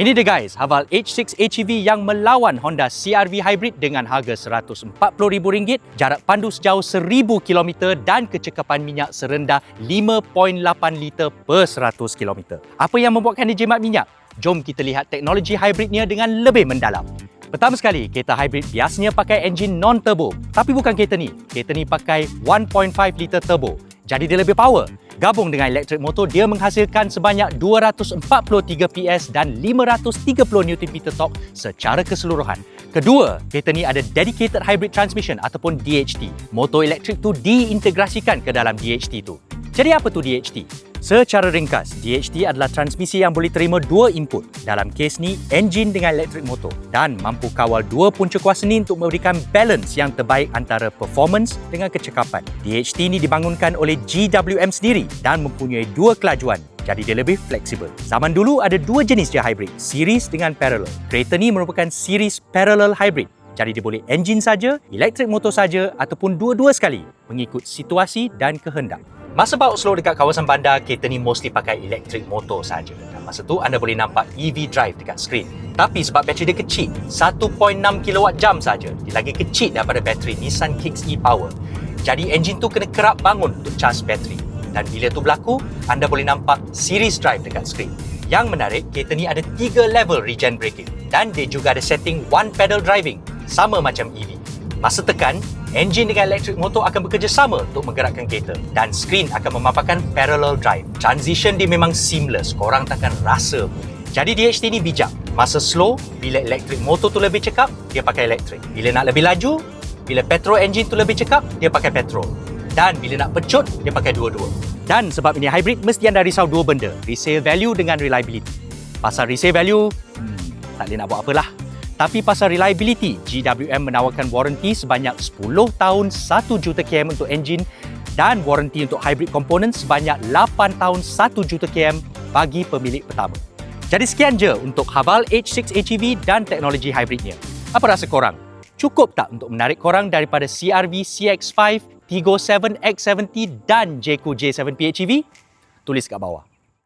Ini dia guys, Haval H6 HEV yang melawan Honda CR-V Hybrid dengan harga RM140,000, jarak pandu sejauh 1000 km dan kecekapan minyak serendah 5.8 liter per 100 km. Apa yang membuatkan dia jimat minyak? Jom kita lihat teknologi hybridnya dengan lebih mendalam. Pertama sekali, kereta hybrid biasanya pakai enjin non-turbo. Tapi bukan kereta ni. Kereta ni pakai 1.5 liter turbo. Jadi dia lebih power. Gabung dengan elektrik motor, dia menghasilkan sebanyak 243 PS dan 530 Nm torque secara keseluruhan. Kedua, kereta ni ada dedicated hybrid transmission ataupun DHT. Motor elektrik tu diintegrasikan ke dalam DHT tu. Jadi apa tu DHT? Secara ringkas, DHT adalah transmisi yang boleh terima dua input. Dalam kes ni, enjin dengan elektrik motor dan mampu kawal dua punca kuasa ni untuk memberikan balance yang terbaik antara performance dengan kecekapan. DHT ni dibangunkan oleh GWM sendiri dan mempunyai dua kelajuan jadi dia lebih fleksibel. Zaman dulu ada dua jenis je hybrid, series dengan parallel. Kereta ni merupakan series parallel hybrid. Jadi dia boleh enjin saja, elektrik motor saja ataupun dua-dua sekali mengikut situasi dan kehendak. Masa bawa slow dekat kawasan bandar, kereta ni mostly pakai elektrik motor saja. Dan masa tu anda boleh nampak EV drive dekat skrin. Tapi sebab bateri dia kecil, 1.6 kWh saja, dia lagi kecil daripada bateri Nissan Kicks e-Power. Jadi enjin tu kena kerap bangun untuk charge bateri. Dan bila tu berlaku, anda boleh nampak series drive dekat skrin. Yang menarik, kereta ni ada 3 level regen braking. Dan dia juga ada setting one pedal driving, sama macam EV. Masa tekan, enjin dengan elektrik motor akan bekerjasama untuk menggerakkan kereta dan skrin akan memaparkan parallel drive. Transition dia memang seamless, korang takkan rasa. Jadi DHT ni bijak. Masa slow, bila elektrik motor tu lebih cekap, dia pakai elektrik. Bila nak lebih laju, bila petrol engine tu lebih cekap, dia pakai petrol. Dan bila nak pecut, dia pakai dua-dua. Dan sebab ini hybrid, mesti anda risau dua benda. Resale value dengan reliability. Pasal resale value, hmm, tak boleh nak buat apalah. Tapi pasal reliability, GWM menawarkan warranty sebanyak 10 tahun 1 juta km untuk enjin dan warranty untuk hybrid component sebanyak 8 tahun 1 juta km bagi pemilik pertama. Jadi sekian je untuk Haval H6 HEV dan teknologi hybridnya. Apa rasa korang? Cukup tak untuk menarik korang daripada CRV CX-5, Tigo 7X70 dan Jayco J7P HEV? Tulis kat bawah.